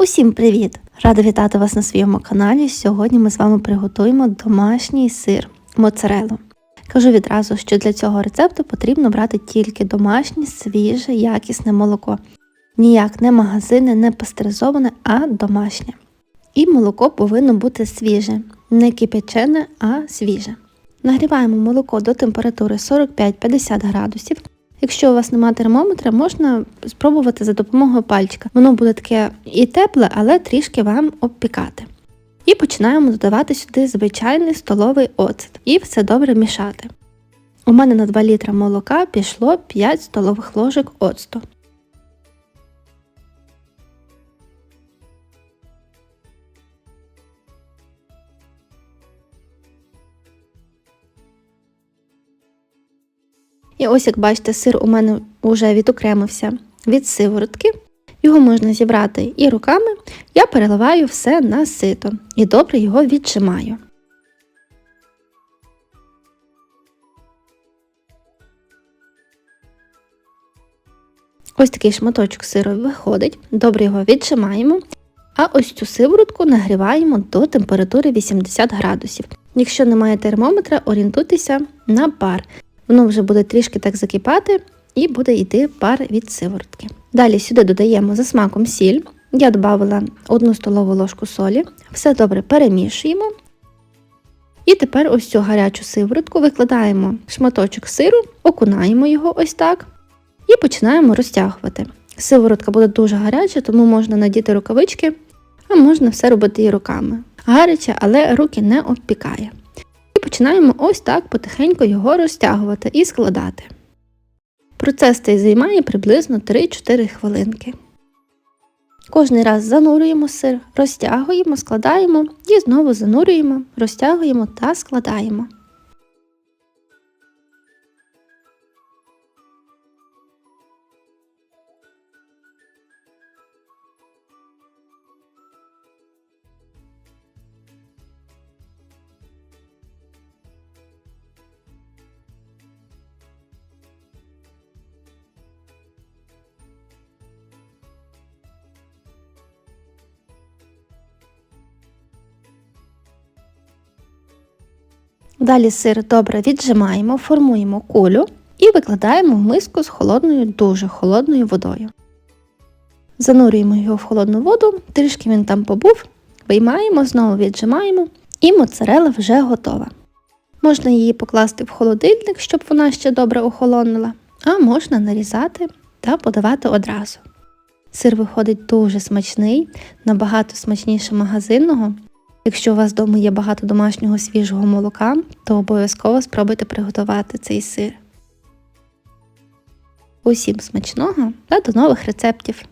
Усім привіт! Рада вітати вас на своєму каналі. Сьогодні ми з вами приготуємо домашній сир моцарелу. Кажу відразу, що для цього рецепту потрібно брати тільки домашнє, свіже, якісне молоко. Ніяк не магазинне, не пастеризоване, а домашнє. І молоко повинно бути свіже, не кипячене, а свіже. Нагріваємо молоко до температури 45-50 градусів. Якщо у вас немає термометра, можна спробувати за допомогою пальчика. Воно буде таке і тепле, але трішки вам обпікати. І починаємо додавати сюди звичайний столовий оцет і все добре мішати. У мене на 2 літра молока пішло 5 столових ложок оцту. І ось, як бачите, сир у мене вже відокремився від сиворотки. Його можна зібрати і руками. Я переливаю все на сито і добре його відчимаю. Ось такий шматочок сиру виходить, добре його відчимаємо. А ось цю сиворотку нагріваємо до температури 80 градусів. Якщо немає термометра, орієнтуйтеся на пар. Воно вже буде трішки так закипати і буде йти пар від сиворотки. Далі сюди додаємо за смаком сіль. Я додала 1 столову ложку солі, все добре перемішуємо. І тепер ось цю гарячу сиворотку викладаємо шматочок сиру, окунаємо його ось так і починаємо розтягувати. Сиворотка буде дуже гаряча, тому можна надіти рукавички, а можна все робити і руками. Гаряче, але руки не обпікає. І починаємо ось так потихеньку його розтягувати і складати. Процес цей займає приблизно 3-4 хвилинки. Кожний раз занурюємо сир, розтягуємо, складаємо і знову занурюємо, розтягуємо та складаємо. Далі сир добре віджимаємо, формуємо кулю і викладаємо в миску з холодною, дуже холодною водою. Занурюємо його в холодну воду, трішки він там побув, виймаємо, знову віджимаємо, і моцарела вже готова. Можна її покласти в холодильник, щоб вона ще добре охолонула, а можна нарізати та подавати одразу. Сир виходить дуже смачний, набагато смачніше магазинного. Якщо у вас вдома є багато домашнього свіжого молока, то обов'язково спробуйте приготувати цей сир. Усім смачного та до нових рецептів!